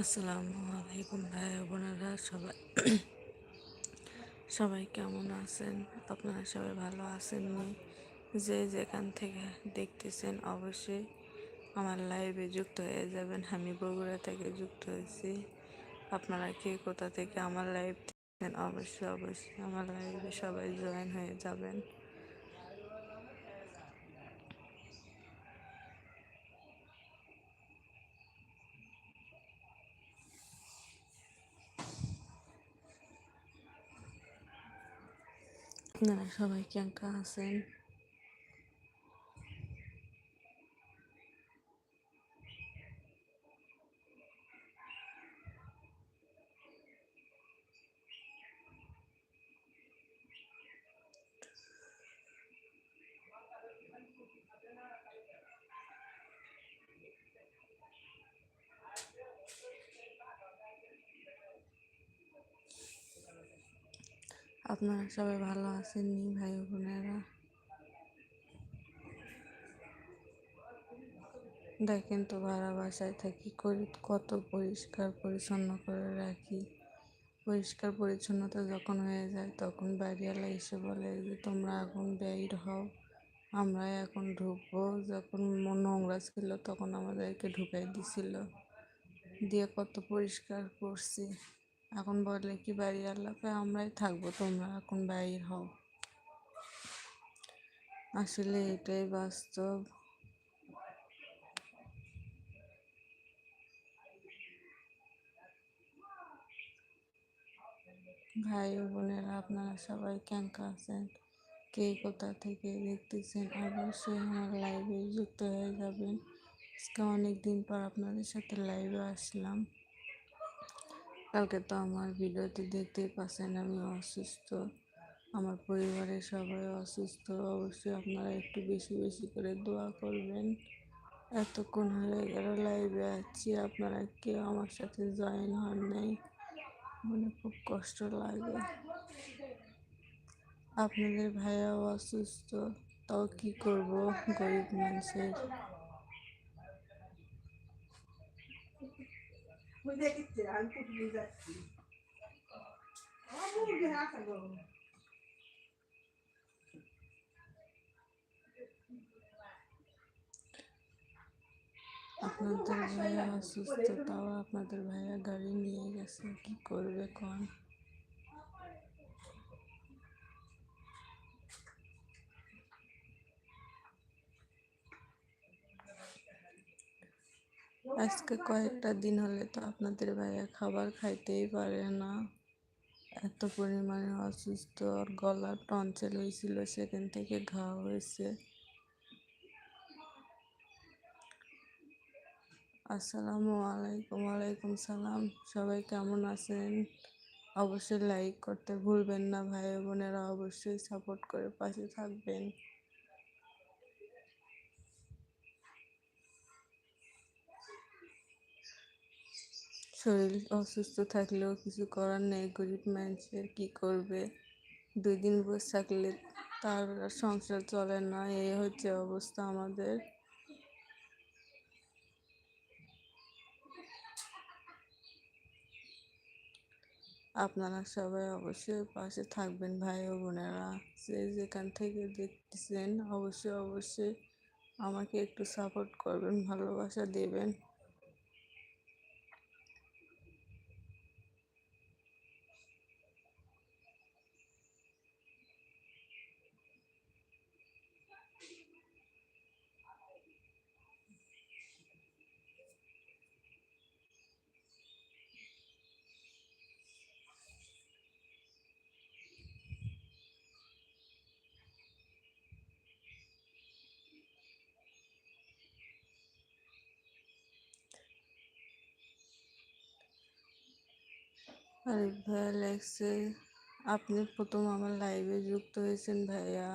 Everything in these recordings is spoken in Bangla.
আসসালামু আলাইকুম ভাই বোনেরা, সবাই সবাই কেমন আছেন? আপনারা সবাই ভালো আছেন যে যেখান থেকে দেখতেছেন অবশ্যই আমার লাইভে যুক্ত হয়ে যাবেন। আমি বগুড়া থেকে যুক্ত হয়েছি। আপনারা কে কোথা থেকে আমার লাইভ দেখছেন? অবশ্যই অবশ্যই আমার লাইভে সবাই জয়েন হয়ে যাবেন। আপনারা সবাই কেমন আছেন আপনারা সবাই ভালো আছেন ভাই বোনেরা? দেখেন তো ভাড়া বাসায় থাকি, করি কত পরিষ্কার পরিচ্ছন্ন করে রাখি। পরিষ্কার পরিচ্ছন্নতা যখন হয়ে যায় তখন বাড়িওয়ালা এসে বলে যে তোমরা এখন বের হও আমরা এখন ঢুকবো। যখন নোংরা ছিল তখন আমাদেরকে ঢুকাই দিছিল। দিয়ে কত পরিষ্কার করছি। এখন বলে কি বাড়ি আল্লাপে আমরাই থাকব, তোমরা এখন বাইর হও। আসলে এটাই বাস্তব। ভাই ও বোনেরা, আপনারা সবাই কেমন আছেন? কে কোথা থেকে দেখতেছেন? অবশ্যই আমার লাইভে যুক্ত হয়ে যাবেন। আজকে অনেক দিন পর আপনাদের সাথে লাইভে আসলাম। কালকে তো আমার ভিডিওতে দেখতেই পাচ্ছেন আমি অসুস্থ। আমার পরিবারের সবাই অসুস্থ। অবশ্যই আপনারা একটু বেশি বেশি করে দোয়া করবেন। এতক্ষণ হয়ে গেল লাইভে আছি। আপনারা কেউ আমার সাথে জয়েন হন নাই। মনে খুব কষ্ট লাগে। আপনাদের ভাইয়াও অসুস্থ, তাও কি করব গরিব মানুষের? আপনাদের ভাইয়া অসুস্থ তাও আপনাদের ভাইয়া গাড়ি নিয়ে গেছে কি করবে কোন আজকে কয়েকটা দিন হলে তো আপনাদের ভাইয়া খাবার খাইতেই পারে না। এত পরিমাণে অসুস্থ আর গলার টনসেল হয়েছিল, সেখান থেকে ঘা হয়েছে। আসসালামু আলাইকুম, ওয়ালাইকুম সালাম। সবাই কেমন আছেন? অবশ্যই লাইক করতে ভুলবেন না ভাই বোনেরা, অবশ্যই সাপোর্ট করে পাশে থাকবেন। শরীর অসুস্থ থাকলেও কিছু করার নেই, গরিব মানুষের কি করবে? দুই দিন বসে থাকলে তার সংসার চলে না এই হচ্ছে অবস্থা আমাদের। আপনারা সবাই অবশ্যই পাশে থাকবেন, ভাই ও বোনেরা। যে যেখান থেকে দেখতেছেন, অবশ্যই অবশ্যই আমাকে একটু সাপোর্ট করবেন, ভালোবাসা দেবেন। আরিফ ভাইয়া লেখছে, আপনি প্রথম আমার লাইভে যুক্ত হয়েছেন ভাইয়া।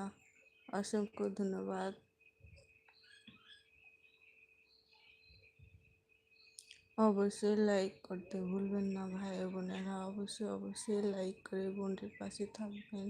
অসংখ্য ধন্যবাদ। অবশ্যই লাইক করতে ভুলবেন না ভাই বোনেরা। অবশ্যই অবশ্যই লাইক করে বোনটির পাশে থাকবেন।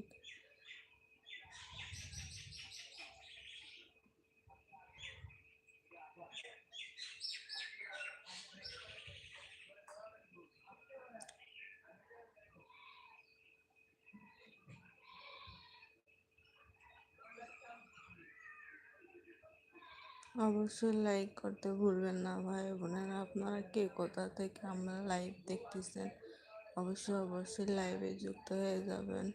অবশ্যই লাইক করতে ভুলবেন না ভাই বোনেরা আপনারা কে? কোথা থেকে আমরা লাইভ দেখতেছেন? অবশ্যই অবশ্যই লাইভে যুক্ত হয়ে যাবেন।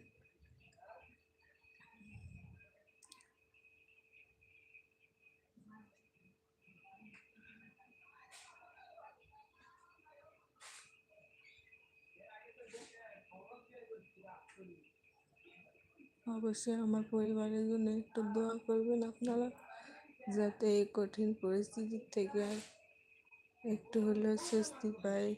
অবশ্যই আমার পরিবারের জন্য একটু দোয়া করবেন আপনারা। যাতে এই কঠিন পরিস্থিতি থেকে একটু হলেও স্বস্তি পাই।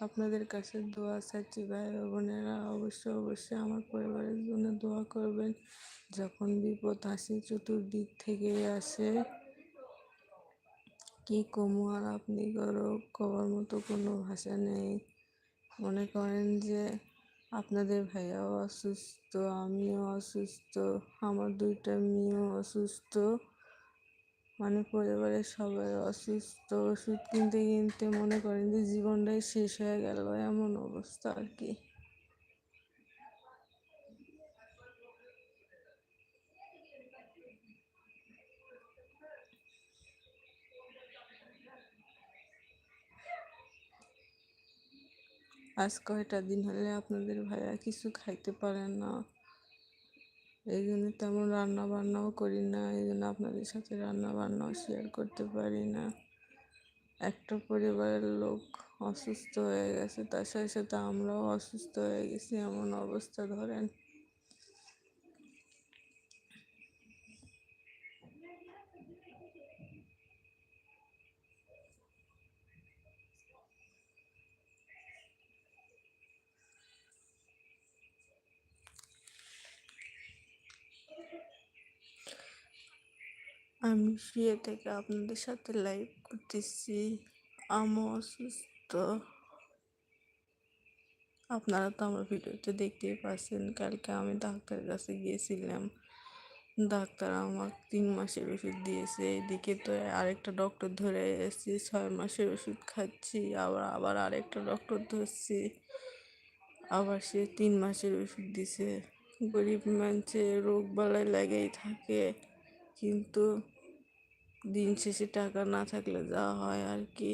আপনাদের কাছে দোয়া চাচ্ছি ভাই বোনেরা। অবশ্যই অবশ্যই আমার পরিবারের জন্য দোয়া করবেন। যখন বিপদ আসে, চতুর্দিক থেকে আসে, কি কমু আর আপনি করো কবার মতো কোনো ভাষা নেই। মনে করেন যে আপনাদের ভাইয়াও অসুস্থ, আমিও অসুস্থ, আমার দুইটা মেয়েও অসুস্থ। মানে পরিবারের সবাই অসুস্থ ওষুধ কিনতে কিনতে মনে করেন যে জীবনটাই শেষ হয়ে গেল, এমন অবস্থা আর কি। আজ কয়টা দিন হলে আপনাদের ভাইয়া কিছু খাইতে পারেন না? এই জন্য তেমন রান্না বান্নাও করি না, এই জন্য আপনাদের সাথে রান্না বান্নাও শেয়ার করতে পারি না। একটা পরিবারের লোক অসুস্থ হয়ে গেছে, তার সাথে সাথে আমরাও অসুস্থ হয়ে গেছি, এমন অবস্থা ধরেন। আমি শুয়ে থেকে আপনাদের সাথে লাইভ করতেছি। আমি অসুস্থ। আপনারা তো আমার ভিডিওতে দেখতেই পাচ্ছেন। কালকে আমি ডাক্তারের কাছে গিয়েছিলাম। ডাক্তার আমার তিন মাসের ওষুধ দিয়েছে। এদিকে তো আরেকটা ডক্টর ধরে এসেছি। ছয় মাসের ওষুধ খাচ্ছি। আবার আবার আরেকটা ডক্টর ধরছি। আবার সে তিন মাসের ওষুধ দিছে। গরিব মানুষের রোগ বালাই লাগেই থাকে। কিন্তু দিন শেষে টাকা না থাকলে যা হয় আর কি।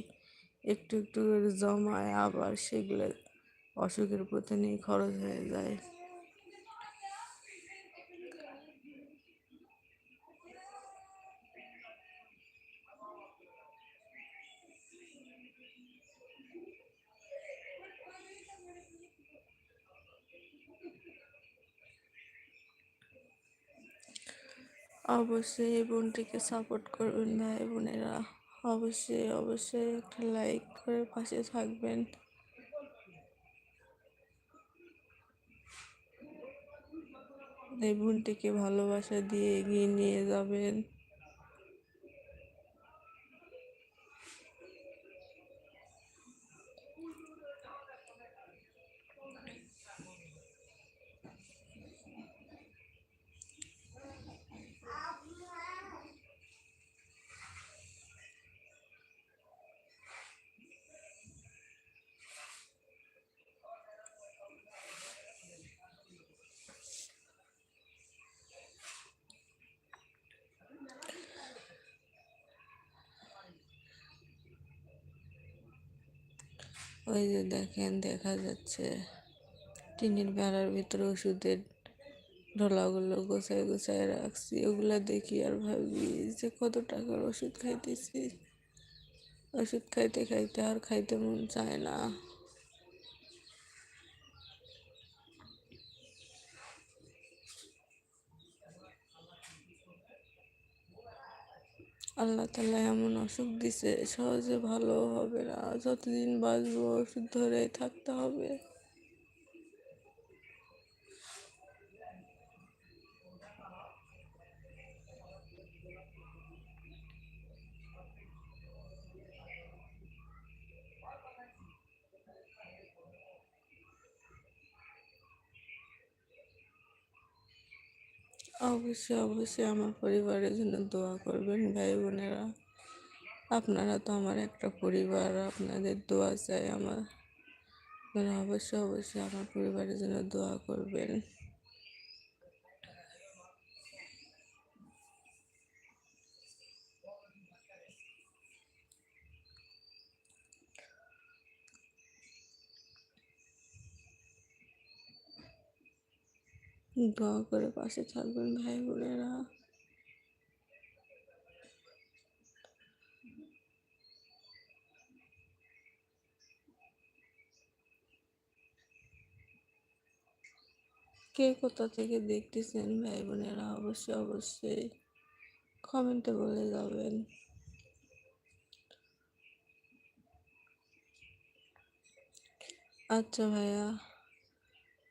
একটু একটু করে জমায়, আবার সেগুলো অসুখের নিয়ে খরচ হয়ে যায়। অবশ্যই এই বোনটিকে সাপোর্ট করবেন ভাই বোনেরা। অবশ্যই অবশ্যই একটা লাইক করে পাশে থাকবেন। এই বোনটিকে ভালোবাসা দিয়ে এগিয়ে নিয়ে যাবেন। ওই যে দেখেন, দেখা যাচ্ছে টিনের বেড়ার ভিতরে ওষুধের ঢোলাগুলো গোছায় গোছায় রাখছি। ওগুলো দেখি আর ভাবি যে কত টাকার ওষুধ খাইতেছি। ওষুধ খাইতে খাইতে আর খাইতে মন চায় না। আল্লাহ তালা এমন অসুখ দিছে, সহজে ভালো হবে না। যতদিন বাঁচবো, ওষুধ ধরেই থাকতে হবে। অবশ্যই অবশ্যই আমার পরিবারের জন্য দোয়া করবেন ভাই বোনেরা আপনারা তো আমার একটা পরিবার, আপনাদের দোয়া চাই আমার। অবশ্যই অবশ্যই আমার পরিবারের জন্য দোয়া করবেন। দোয়া করে পাশে থাকবেন ভাই বোনেরা। কে কোথা থেকে দেখতেছেন ভাই বোনেরা, অবশ্যই অবশ্যই কমেন্টে বলে যাবেন। আচ্ছা ভাইয়া।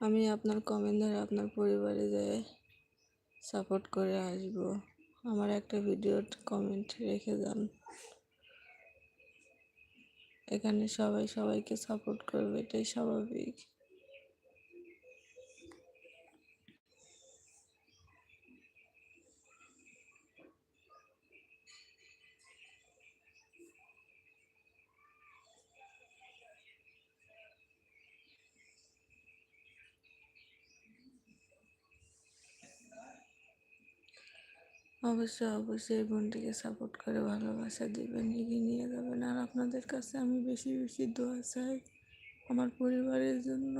আমি আপনার কমেন্ট ধরে আপনার পরিবারে যেয়ে সাপোর্ট করে আসব। আমার একটা ভিডিওর কমেন্ট রেখে যান। এখানে সবাই সবাইকে সাপোর্ট করবে, এটাই স্বাভাবিক। অবশ্যই অবশ্যই এই বোনটিকে সাপোর্ট করে, ভালোবাসা দেবেন, এগিয়ে নিয়ে যাবেন। আর আপনাদের কাছে আমি বেশি বেশি দোয়া চাই আমার পরিবারের জন্য।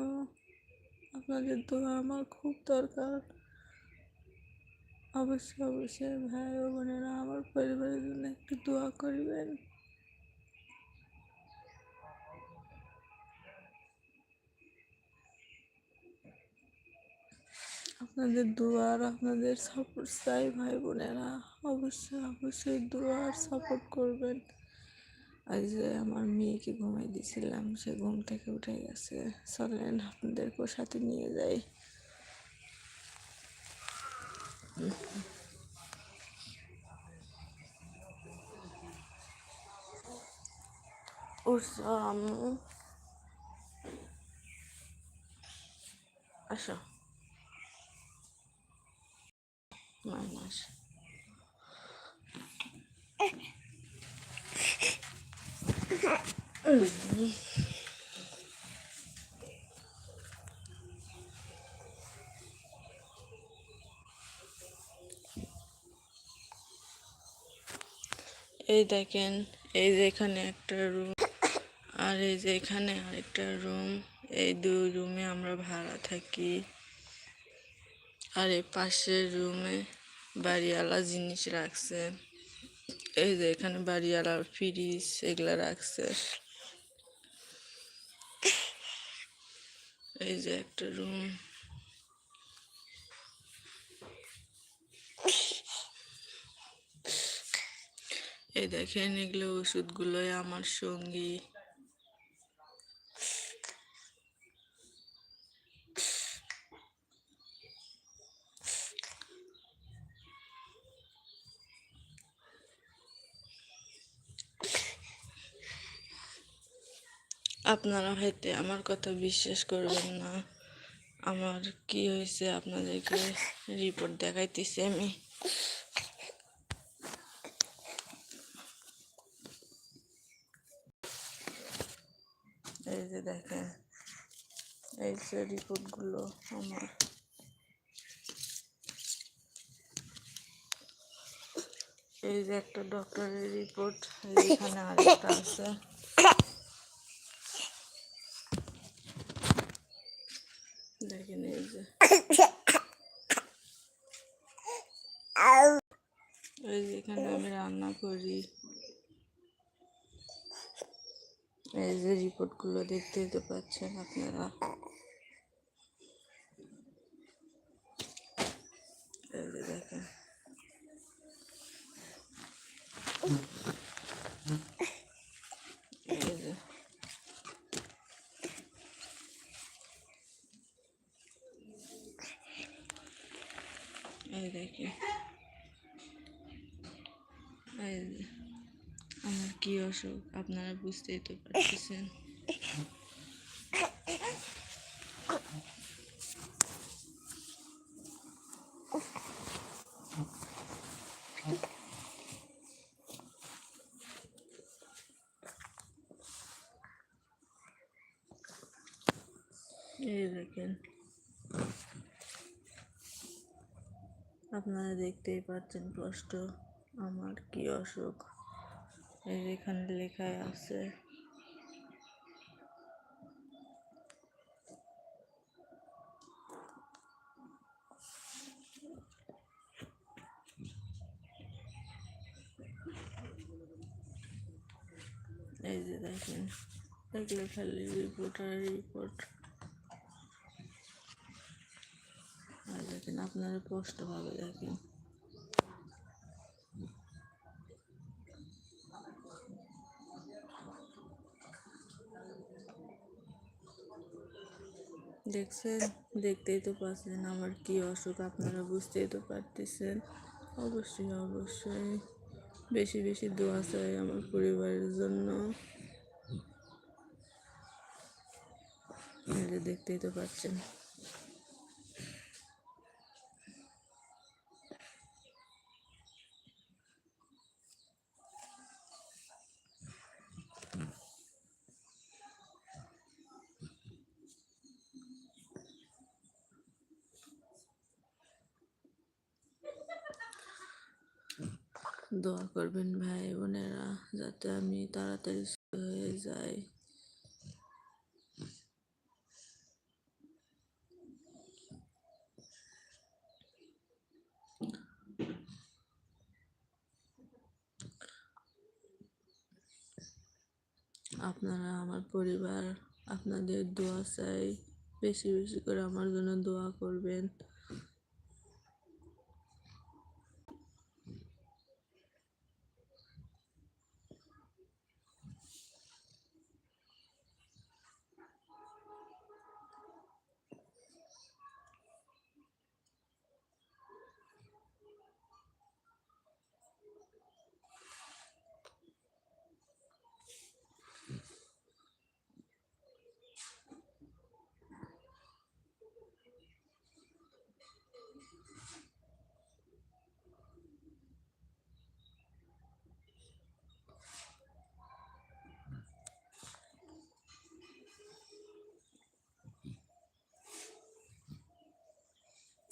আপনাদের দোয়া আমার খুব দরকার। অবশ্যই অবশ্যই ভাই ও বোনেরা আমার পরিবারের জন্য একটু দোয়া করবেন। আপনাদের দুয়ার, আপনাদের সাপোর্ট চাই ভাই বোনেরা। অবশ্যই অবশ্যই দুয়ার সাপোর্ট করবেন। আজ যে আমার মেয়েকে ঘুমাই দিয়েছিলাম সে ঘুম থেকে উঠে গেছে। চলেন আপনাদেরকেও সাথে নিয়ে যাই। আসো। এই দেখেন, এই যে এখানে একটা রুম আর এই যে এখানে আরেকটা রুম এই দুই রুমে আমরা ভাড়া থাকি। আর এই পাশের রুমে বাড়িওয়ালা জিনিস রাখছে। এই যে এখানে বাড়িওয়ালা ফ্রিজ এগুলা রাখছে। এই যে একটা রুম এই দেখেন এগুলো ওষুধগুলোই আমার সঙ্গী। আপনারা হয়তো আমার কথা বিশ্বাস করবেন না। আমার কি হয়েছে আপনাদেরকে রিপোর্ট দেখাইতেছি আমি। এই যে দেখেন, এই যে রিপোর্টগুলো আমার। এই যে একটা ডক্টরের রিপোর্ট এখানে আরেকটা আছে দেখেন এই যে এই যেখানে আমি রান্না করি। এই যে রিপোর্টগুলো দেখতেই তো পাচ্ছেন আপনারা। দেখেন এই যে এই দেখেন এই যে আমার কি অসুখ আপনারা বুঝতেই তো পারতেছেন। এই দেখেন। আপনারা দেখতেই পাচ্ছেন কষ্ট। আমার কি অসুখ। এখানে লেখা আছে। এই যে দেখেন, এগুলো খালি রিপোর্টার রিপোর্ট আর দেখেন, আপনারা স্পষ্টভাবে দেখেন। দেখছেন? দেখতেই তো পাচ্ছেন আমার কি অসুখ, আপনারা বুঝতেই তো পারতেছেন। অবশ্যই অবশ্যই। বেশি বেশি দোয়া চাই আমার পরিবারের জন্য। দেখতেই তো পাচ্ছেন। দোয়া করবেন ভাই বোনেরা যাতে আমি তাড়াতাড়ি হয়ে যাই। আপনারা আমার পরিবার, আপনাদের দোয়া চাই। বেশি বেশি করে আমার জন্য দোয়া করবেন।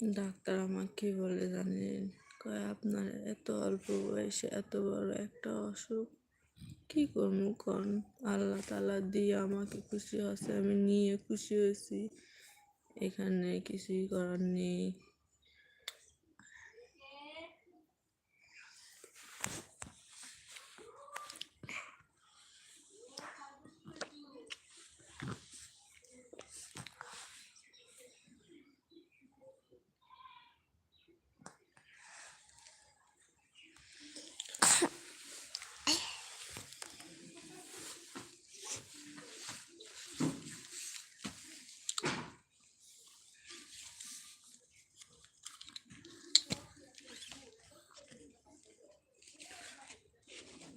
ডাক্তার আমাকে বলে জানেন, কয় আপনার এত অল্প বয়সে এত বড় একটা অসুখ? কী করব কন? আল্লাহ তালা দিয়ে আমাকে খুশি হয়েছে, আমি নিয়ে খুশি হয়েছি। এখানে কিছুই করার নেই।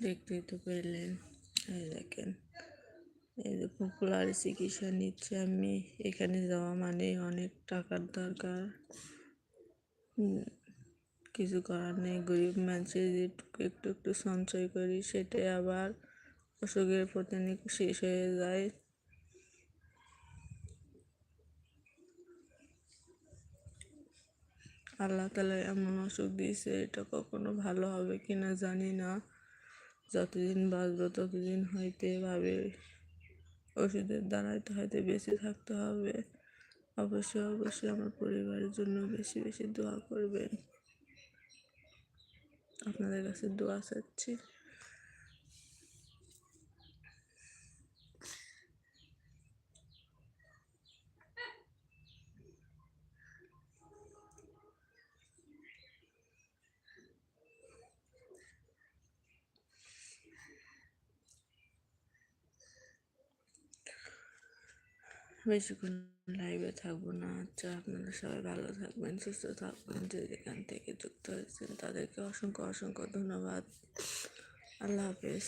দেখতেই তো পেলেন। এই দেখেন, এই যে পপুলার চিকিৎসা নিচ্ছে আমি, এখানে যাওয়া মানে অনেক টাকার দরকার। কিছু করার নেই, গরিব মানুষের যেটুকু একটু একটু সঞ্চয় করি, সেটাই আবার অসুখের প্রতি শেষ হয়ে যায়। আল্লাহ তালা এমন অসুখ দিয়েছে, এটা কখনো ভালো হবে কি না জানি না। যতদিন বাঁচবো ততদিন হয়তো এভাবে ওষুধের দ্বারাই তো হয়তো বেঁচে থাকতে হবে। অবশ্যই অবশ্যই আমার পরিবারের জন্য বেশি বেশি দোয়া করবেন। আপনাদের কাছে দোয়া চাচ্ছি। বেশিক্ষণ লাইভে থাকব না। আচ্ছা আপনারা সবাই ভালো থাকবেন, সুস্থ থাকবেন। যে যেখান থেকে যুক্ত হয়েছেন তাদেরকে অসংখ্য অসংখ্য ধন্যবাদ। আল্লাহ হাফেজ।